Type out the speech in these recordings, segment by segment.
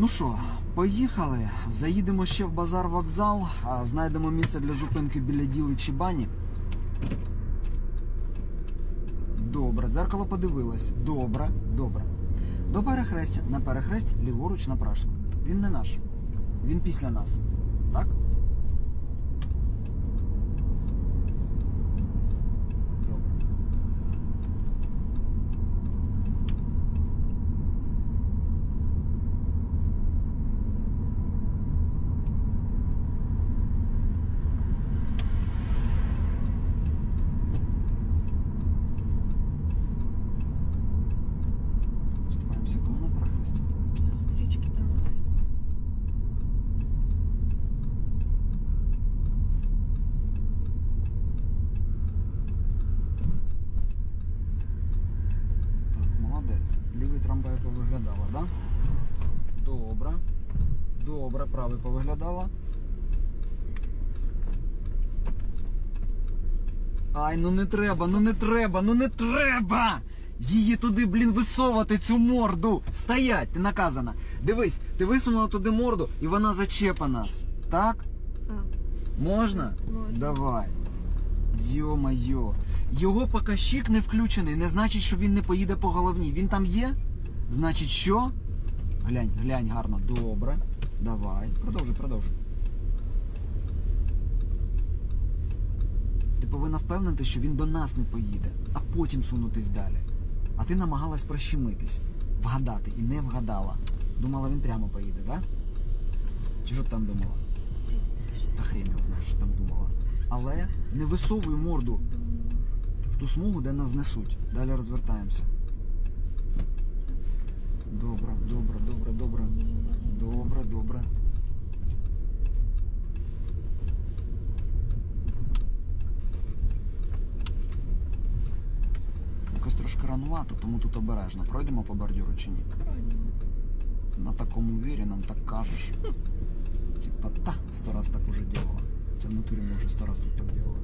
Ну що, поїхали. Заїдемо ще в базар вокзал, знайдемо місце для зупинки біля діли чи бані. Добре, дзеркало подивилось. Добре, добре. До перехрестя. На перехресті ліворуч на прашу. Він не наш. Він після нас. Так? Добре. Поступаємося кому на перехресті. Встречки трамвая. Так, молодець. Повиглядала, да? Добре. Добре, правий повиглядала. Ай, ну не треба, ну не треба, ну не треба! Її туди, блін, висовувати цю морду. Стоять, ти наказана. Дивись, ти висунула туди морду і вона зачепа нас. Так? Так, Можна? Можна. Давай. Йо-майо. Його показчик не включений, не значить, що він не поїде по головній. Він там є? Значить, що? Глянь, глянь гарно. Добре. Давай. Продовжуй, продовжуй. Ти повинна впевнити, що він до нас не поїде, а потім сунутись далі. А ти намагалась прощемитись, вгадати і не вгадала. Думала, він прямо поїде, так? Да? Чи що там думала? Та хрен його знає, що там думала. Але не висовуй морду в ту смугу, де нас знесуть. Далі розвертаємося. Добре, добре, добре, добре. Добре, добре. Якось трошки ранувато, тому тут обережно. Пройдемо по бордюру чи ні? На такому вірі нам так кажеш. Типа, та, сто раз так уже делала. Хотя в натурі ми вже сто раз тут так делали.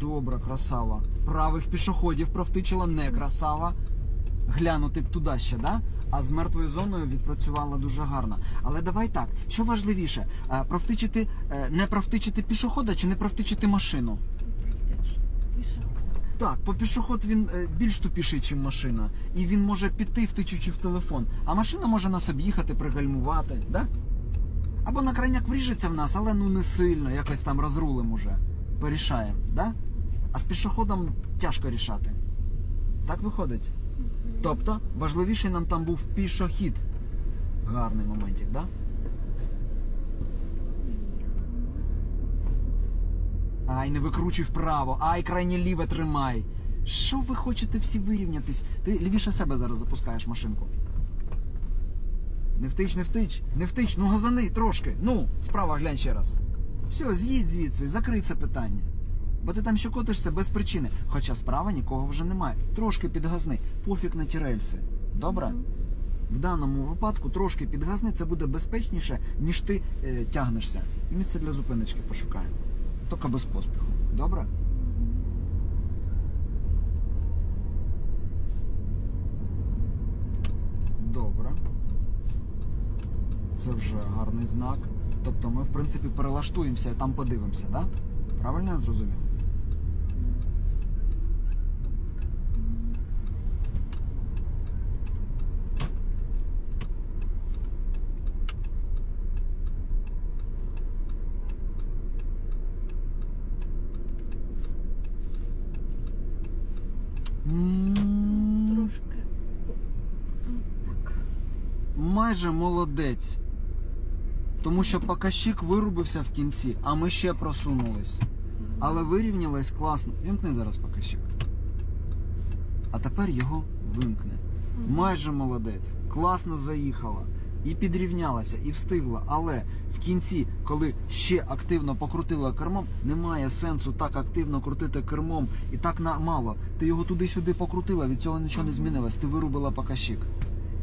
Добре, красава. Правих пішоходів провтичила не красава. Глянути б туди ще, да? А з мертвою зоною відпрацювала дуже гарно. Але давай так, що важливіше, е, провтичити, е, не провтичити пішохода чи не провтичити машину? Так, по пішоход він е, більш тупіший, ніж машина. І він може піти, втичучи в телефон. А машина може нас об'їхати, пригальмувати, да? Або на крайняк вріжеться в нас, але ну не сильно, якось там розрулим уже. Порішаємо, да? А з пішоходом тяжко рішати. Так виходить? Тобто, важливіший нам там був пішохід. Гарний моментик, да? Ай, не викручуй вправо, ай, крайнє ліве тримай. Що ви хочете всі вирівнятись? Ти лівіше себе зараз запускаєш машинку. Не втич, не втич, не втич, ну газани трошки. Ну, справа глянь ще раз. Все, з'їдь звідси, закрий це питання. Бо ти там ще котишся без причини. Хоча справа нікого вже немає. Трошки підгазни, пофіг на ті рельси. Добре? В даному випадку трошки підгазни, це буде безпечніше, ніж ти е, тягнешся. І місце для зупиночки пошукаємо. Тільки без поспіху. Добре? Добре. Це вже гарний знак. Тобто ми, в принципі, перелаштуємося і там подивимося, так? Да? Правильно я зрозумів? М, Трошки. Так. Майже молодець. Тому що показчик вирубився в кінці, а ми ще просунулись. Але вирівнялись класно. Вімкни зараз показчик. А тепер його вимкне. Майже молодець. Класно заїхала. І підрівнялася, і встигла. Але в кінці, коли ще активно покрутила кермом, немає сенсу так активно крутити кермом і так на мало. Ти його туди-сюди покрутила, від цього нічого не змінилось. Ти вирубила показчик.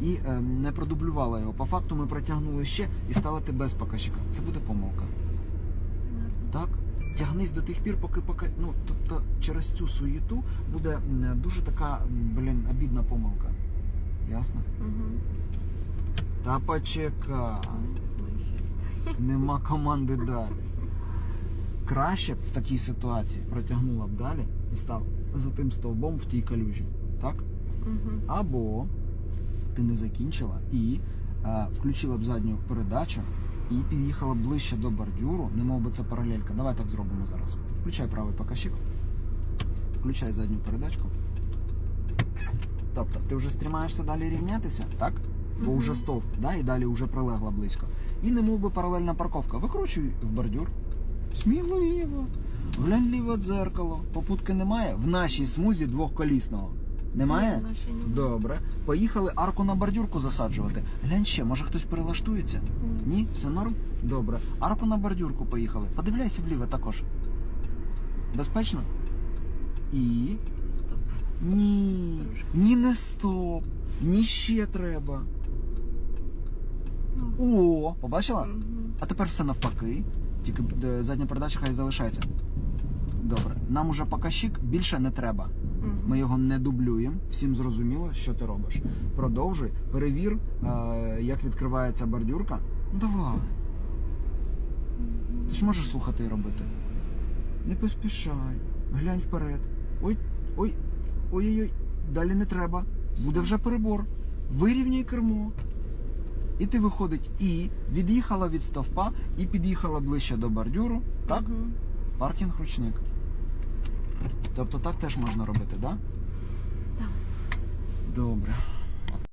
І е, не продублювала його. По факту ми протягнули ще і ставити без показчика. Це буде помилка. Так? Тягнись до тих пір, поки поки. Ну, тобто через цю суєту буде дуже така, блін, обідна помилка. Ясно? Угу. Та почекай. Нема команди далі. Краще б в такій ситуації протягнула б далі і став за тим стовбом в тій калюжі. Так? Мгм. Або ти не закінчила і е, включила б задню передачу і під'їхала ближче до бордюру, не мов би це паралелька. Давай так зробимо зараз. Включай правий покажчик. Включай задню передачку. Тобто, ти вже стрімаєшся далі рівнятися, так? Бо вже стовп, да, і далі вже прилегла близько. І не мов би паралельна парковка. Викручуй в бордюр. Сміливо. Глянь ліве дзеркало. Попутки немає. В нашій смузі двохколісного. Немає? Ні, наші немає. Добре. Поїхали арку на бордюрку засаджувати. Глянь ще, може хтось перелаштується? Ні, все норм? Добре. Арку на бордюрку поїхали. Подивляйся вліво також. Безпечно? І. Стоп. Ні. Ні, не стоп. Ні ще треба. Ну, О, побачила? А тепер все навпаки. Тільки е, задня передача хай залишається. Добре. Нам уже показчик більше не треба. Ми його не дублюємо. Всім зрозуміло, що ти робиш. Продовжуй, перевір, е, як відкривається бордюрка. Ну давай. Ти ж можеш слухати і робити. Не поспішай. Глянь вперед. Ой, ой, ой-ой-ой. Далі не треба. Буде вже перебор. Вирівняй кермо. І ти виходить і від'їхала від стовпа, і під'їхала ближче до бордюру. Так? Паркінг ручник. Тобто так теж можна робити, так? Да? Так. Добре.